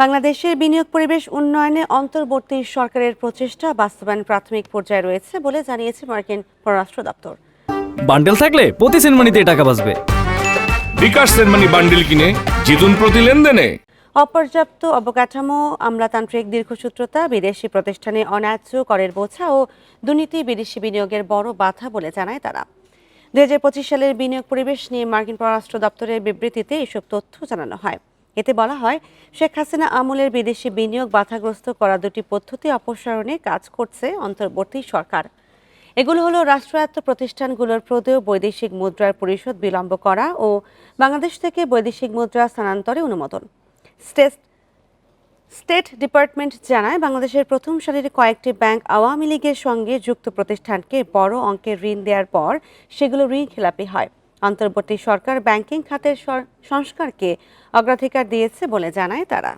বাংলাদেশের বিনিয়োগ পরিবেশ উন্নয়নে অন্তর্বর্তী সরকারের প্রচেষ্টা বাস্তবায়ন প্রাথমিক পর্যায়ে রয়েছে বলে জানিয়েছে মার্কিন পররাষ্ট্র দপ্তর। বান্ডেল থাকলে প্রতি সেনমানিতে টাকা বাঁচবে। বিকাশ সেনমানি বান্ডিল কিনে জিতুন প্রতি লেনদেনে। অপর্যাপ্ত অবকাঠামো আমলাতান্ত্রিক দীর্ঘসূত্রতা বিদেশি প্রতিষ্ঠানে অন্যায্য করের বোঝা ও দুর্নীতি বিদেশি বিনিয়োগের বড় বাধা বলে জানায় তারা। দুই হাজার পঁচিশ সালের বিনিয়োগ পরিবেশ নিয়ে মার্কিন পররাষ্ট্র দপ্তরের বিবৃতিতে এসব তথ্য জানানো হয়। এতে বলা হয়, শেখ হাসিনা আমলের বিদেশি বিনিয়োগ বাধাগ্রস্ত করা দুটি পদ্ধতি অপসারণে কাজ করছে অন্তর্বর্তী সরকার। এগুলো হলো রাষ্ট্রায়ত্ত প্রতিষ্ঠানগুলোর প্রদেয় বৈদেশিক মুদ্রার পরিশোধ বিলম্ব করা ও বাংলাদেশ থেকে বৈদেশিক মুদ্রা স্থানান্তরে অনুমোদন। স্টেট স্টেট ডিপার্টমেন্ট জানায়, বাংলাদেশের প্রথম সারির কয়েকটি ব্যাংক আওয়ামী লীগের সঙ্গে যুক্ত প্রতিষ্ঠানকে বড় অঙ্কের ঋণ দেওয়ার পর সেগুলো ঋণ খেলাপি হয়। অন্তর্বর্তী সরকার ব্যাংকিং খাতের সংস্কারকে অগ্রাধিকার দিয়েছে বলে জানায় তারা।